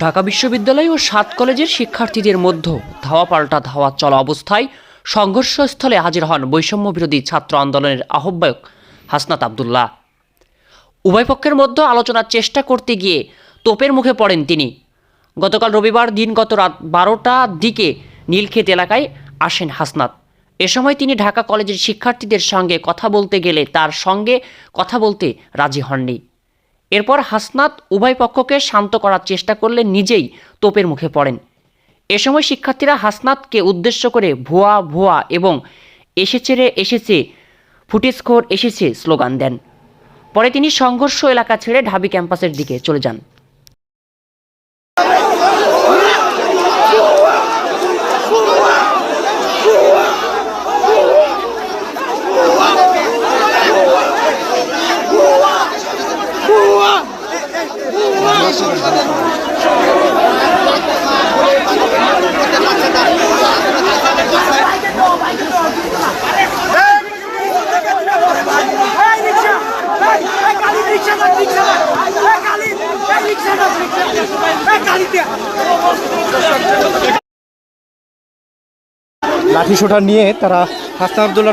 ঢাকা বিশ্ববিদ্যালয় ও সাত কলেজের শিক্ষার্থীদের মধ্যে ধাওয়া পাল্টা ধাওয়া চলা অবস্থায় সংঘর্ষস্থলে হাজির হন বৈষম্য বিরোধী ছাত্র আন্দোলনের আহ্বায়ক হাসনাত আবদুল্লাহ। উভয় পক্ষের মধ্যে আলোচনার চেষ্টা করতে গিয়ে তোপের মুখে পড়েন তিনি। গতকাল রবিবার দিনগত রাত বারোটার দিকে নীলক্ষেত এলাকায় আসেন হাসনাত। এ সময় তিনি ঢাকা কলেজের শিক্ষার্থীদের সঙ্গে কথা বলতে গেলে তার সঙ্গে কথা বলতে রাজি হননি। এরপর হাসনাত উভয় পক্ষকে শান্ত করার চেষ্টা করলে নিজেই তোপের মুখে পড়েন। এ সময় শিক্ষার্থীরা হাসনাতকে উদ্দেশ্য করে ভুয়া ভুয়া এবং এসেছে রে এসেছে, ফুটেজখোর এসেছে স্লোগান দেন। পরে তিনি সংঘর্ষ এলাকা ছেড়ে ঢাবি ক্যাম্পাসের দিকে চলে যান। লাঠি সোটা নিয়ে তারা হাসনা আবদুল্লাহ